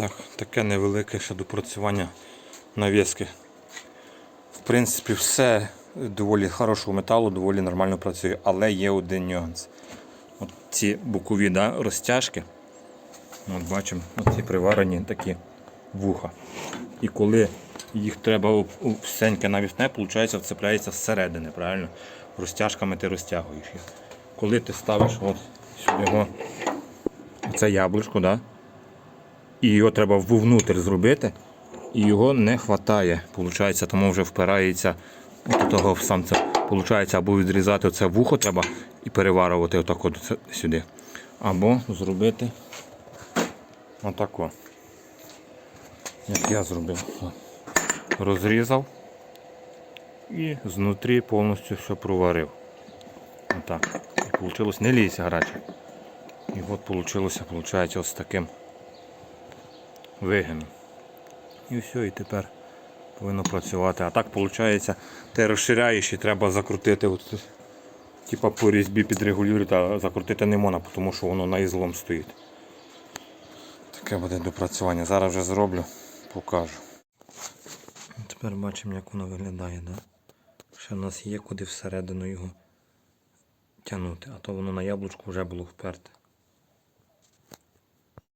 Так, таке невелике ще допрацювання навіски. В принципі, все доволі хорошого металу, доволі нормально працює, але є один нюанс. От ці бокові да, розтяжки, от бачимо, оці приварені такі вуха. І коли їх треба всеньке навісне, виходить, вцепляється зсередини, правильно? Розтяжками ти розтягуєш їх. Коли ти ставиш от сюди його, це яблучко, да? І його треба вовнутрь зробити, і його не вистачає. Получається, тому вже впирається до того в сам це. Получається, або відрізати це вухо треба і переварувати отак от сюди. Або зробити отако. Як я зробив. Розрізав і знутрі повністю все проварив. Отак. І вийшло не лізь гаряче. І от вийшло, виходить, ось таким вигином. І все, і тепер повинно працювати. А так виходить, ти розширяєш і треба закрутити. От, типа по різьбі підрегулювати, а закрутити не можна, тому що воно на ізлом стоїть. Таке буде допрацювання. Зараз вже зроблю, покажу. Тепер бачимо, як воно виглядає. Да? Ще в нас є куди всередину його тягнути, а то воно на яблучку вже було вперте.